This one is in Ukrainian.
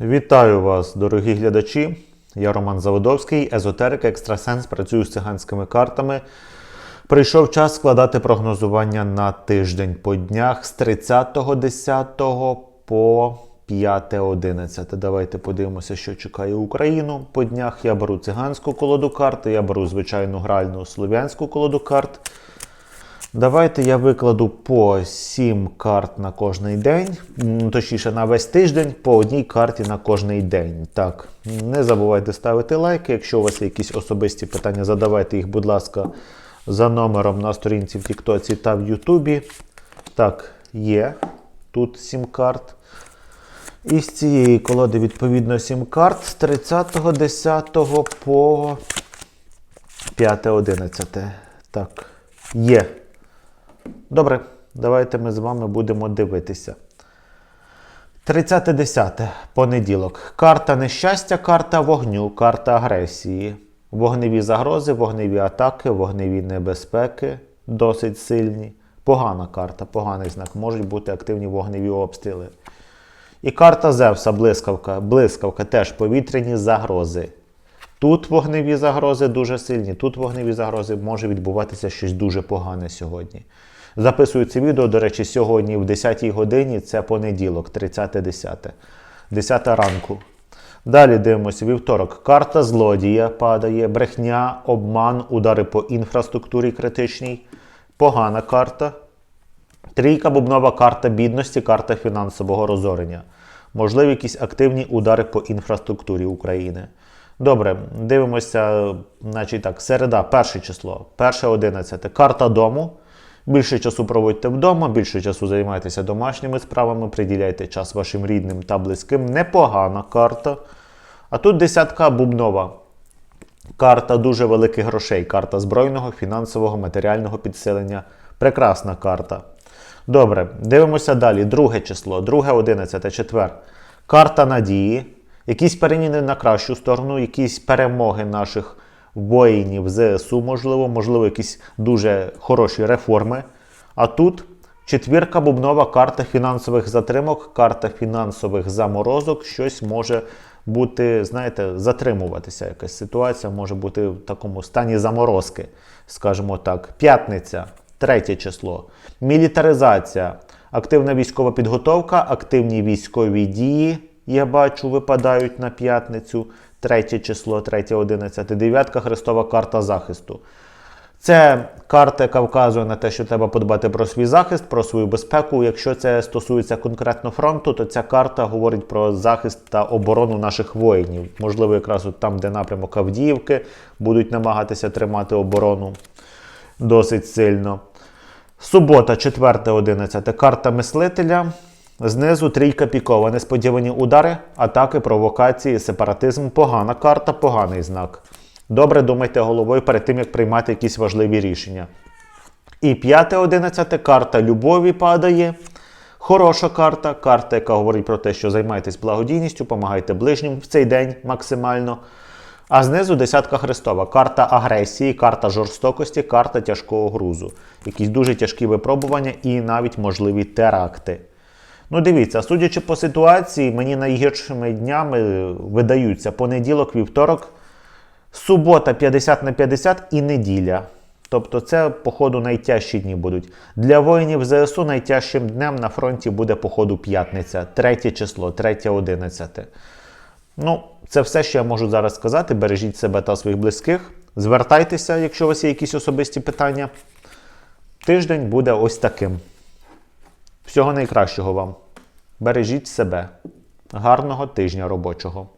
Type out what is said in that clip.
Вітаю вас, дорогі глядачі. Я Роман Заводовський, езотерик, екстрасенс, працюю з циганськими картами. Прийшов час складати прогнозування на тиждень по днях з 30.10 по 5.11. Давайте подивимося, що чекає Україну. По днях я беру циганську колоду карт, я беру звичайну гральну слов'янську колоду карт. Давайте я викладу по 7 карт на кожний день, точніше на весь тиждень, по одній карті на кожний день. Так, не забувайте ставити лайки. Якщо у вас є якісь особисті питання, задавайте їх, будь ласка, за номером на сторінці в Тіктоці та в Ютубі. Так, є тут 7 карт. І з цієї колоди, відповідно, 7 карт з 30.10 по 5.11. Так, є. Добре, давайте ми з вами будемо дивитися. 30.10. Понеділок. Карта нещастя, карта вогню, карта агресії. Вогневі загрози, вогневі атаки, вогневі небезпеки досить сильні. Погана карта, поганий знак. Можуть бути активні вогневі обстріли. І карта Зевса, блискавка. Блискавка теж повітряні загрози. Тут вогневі загрози дуже сильні, тут вогневі загрози може відбуватися щось дуже погане сьогодні. Записую це відео, до речі, сьогодні в 10-й годині, це понеділок, 30.10. 10 ранку. Далі дивимося вівторок. Карта злодія падає, брехня, обман, удари по інфраструктурі критичній. Погана карта. Трійка бубнова карта бідності, карта фінансового розорення. Можливі якісь активні удари по інфраструктурі України. Добре, дивимося, значить так, середа, перше число, перше 11. Карта дому. Більше часу проводьте вдома, більше часу займайтеся домашніми справами, приділяйте час вашим рідним та близьким. Непогана карта. А тут десятка бубнова. Карта дуже великих грошей. Карта збройного, фінансового, матеріального підсилення. Прекрасна карта. Добре, дивимося далі. Друге число, друге 11, четвер. Карта надії. Якісь переміни на кращу сторону, якісь перемоги наших воїнів ЗСУ, можливо, можливо, якісь дуже хороші реформи. А тут четвірка бубнова карта фінансових затримок, карта фінансових заморозок. Щось може бути, знаєте, затримуватися. Якась ситуація може бути в такому стані заморозки, скажімо так. П'ятниця, третє число. Мілітаризація, активна військова підготовка, активні військові дії. Я бачу, випадають на п'ятницю, третє число, третє, 11, дев'ятка, Христова карта захисту. Це карта, яка вказує на те, що треба подбати про свій захист, про свою безпеку. Якщо це стосується конкретно фронту, то ця карта говорить про захист та оборону наших воїнів. Можливо, якраз от там, де напрямок Авдіївки, будуть намагатися тримати оборону досить сильно. Субота, 4, 11. Карта мислителя. Знизу трійка пікова. Несподівані удари, атаки, провокації, сепаратизм. Погана карта, поганий знак. Добре думайте головою перед тим, як приймати якісь важливі рішення. І 5, 11 карта любові падає. Хороша карта, карта, яка говорить про те, що займайтесь благодійністю, допомагайте ближнім в цей день максимально. А знизу десятка Христова. Карта агресії, карта жорстокості, карта тяжкого грузу. Якісь дуже тяжкі випробування і навіть можливі теракти. Ну, дивіться, судячи по ситуації, мені найгіршими днями видаються понеділок, вівторок, субота 50 на 50 і неділя. Тобто це, походу, найтяжчі дні будуть. Для воїнів ЗСУ найтяжчим днем на фронті буде, походу, п'ятниця, третє число, третє 11. Ну, це все, що я можу зараз сказати. Бережіть себе та своїх близьких. Звертайтеся, якщо у вас є якісь особисті питання. Тиждень буде ось таким. Всього найкращого вам. Бережіть себе. Гарного тижня робочого.